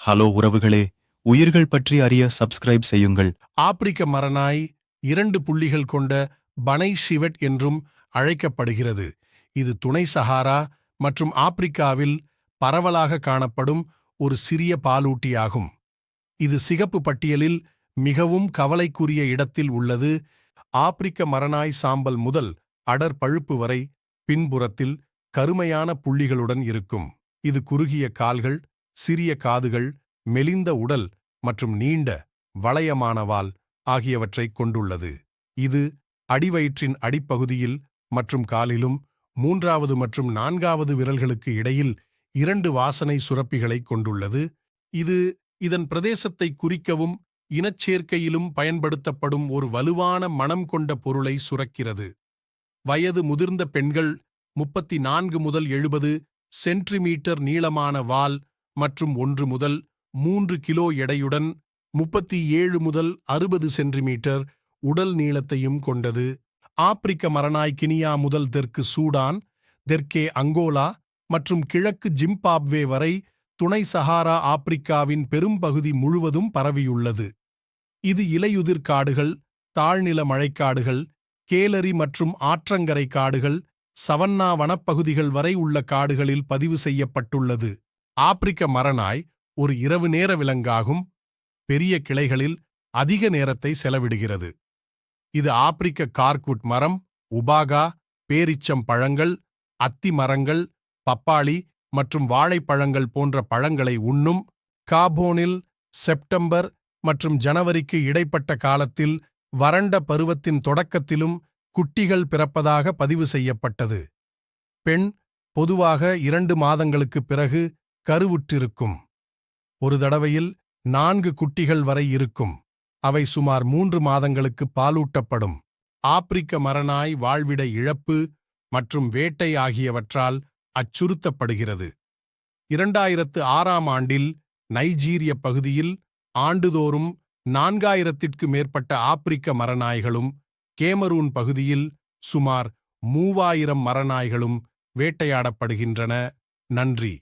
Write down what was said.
Hello உறவுகளே உயிர்கள் பற்றி அறிய சப்ஸ்கிரைப் செய்யுங்கள். ஆப்பிரிக்க மரநாய் இரண்டு புள்ளிகள் கொண்ட பனை ஷிவெட் என்றும் அழைக்கப்படுகிறது. இது துணை சஹாரா மற்றும் ஆப்பிரிக்காவில் பரவலாக காணப்படும் ஒரு சிறிய பாலூட்டியாகும். இது சிகப்பு பட்டியலில் மிகவும் கவலைக்குரிய இடத்தில் உள்ளது. ஆப்பிரிக்க மரநாய் சாம்பல் முதல் அடர் பழுப்பு வரை பின்புறத்தில் கருமையான புள்ளிகளுடன் இருக்கும். இது குறுகிய கால்கள் சிறிய காதுகள் மெலிந்த உடல் மற்றும் நீண்ட வளையமான வால் ஆகியவற்றைக் கொண்டுள்ளது. இது அடிவயிற்றின் அடிப்பகுதியில் மற்றும் காலிலும் மூன்றாவது மற்றும் நான்காவது விரல்களுக்கு இடையில் இரண்டு வாசனை சுரப்பிகளைக் கொண்டுள்ளது. இது இதன் பிரதேசத்தை குறிக்கவும் இனச்சேர்க்கையிலும் பயன்படுத்தப்படும் ஒரு வலுவான மணம் கொண்ட பொருளை சுரக்கிறது. வயது முதிர்ந்த பெண்கள் முப்பத்தி நான்கு முதல் எழுபது சென்டிமீட்டர் நீளமான வால் மற்றும் ஒன்று முதல் மூன்று கிலோ எடையுடன் முப்பத்தி ஏழு முதல் அறுபது சென்டிமீட்டர் உடல் நீளத்தையும் கொண்டது. ஆப்பிரிக்க மரநாய் கினியா முதல் தெற்கு சூடான் தெற்கே அங்கோலா மற்றும் கிழக்கு ஜிம்பாப்வே வரை துணை சஹாரா ஆப்பிரிக்காவின் பெரும்பகுதி முழுவதும் பரவியுள்ளது. இது இலையுதிர் காடுகள் தாழ்நில மழைக்காடுகள் கேலரி மற்றும் ஆற்றங்கரை காடுகள் சவன்னா வனப்பகுதிகள் வரை உள்ள காடுகளில் பதிவு செய்யப்பட்டுள்ளது. ஆப்பிரிக்க மரநாய் ஒரு இரவு நேர விலங்காகும். பெரிய கிளைகளில் அதிக நேரத்தை செலவிடுகிறது. இது ஆப்பிரிக்க கார்க்வுட் மரம் உபாகா பேரிச்சம் பழங்கள் அத்தி மரங்கள் பப்பாளி மற்றும் வாழைப்பழங்கள் போன்ற பழங்களை உண்ணும். காபோனில் செப்டம்பர் மற்றும் ஜனவரிக்கு இடைப்பட்ட காலத்தில் வறண்ட பருவத்தின் தொடக்கத்திலும் குட்டிகள் பிறப்பதாக பதிவு செய்யப்பட்டது. பெண் பொதுவாக இரண்டு மாதங்களுக்குப் பிறகு கருவுற்றிருக்கும். ஒரு தடவையில் நான்கு குட்டிகள் வரை இருக்கும். அவை சுமார் மூன்று மாதங்களுக்கு பாலூட்டப்படும். ஆப்பிரிக்க மரநாய் வாழ்விட இழப்பு மற்றும் வேட்டை ஆகியவற்றால் அச்சுறுத்தப்படுகிறது. இரண்டாயிரத்து ஆறாம் ஆண்டில் நைஜீரிய பகுதியில் ஆண்டுதோறும் நான்காயிரத்திற்கு மேற்பட்ட ஆப்பிரிக்க மரநாய்களும் கேமரூன் பகுதியில் சுமார் மூவாயிரம் மரநாய்களும் வேட்டையாடப்படுகின்றன. நன்றி.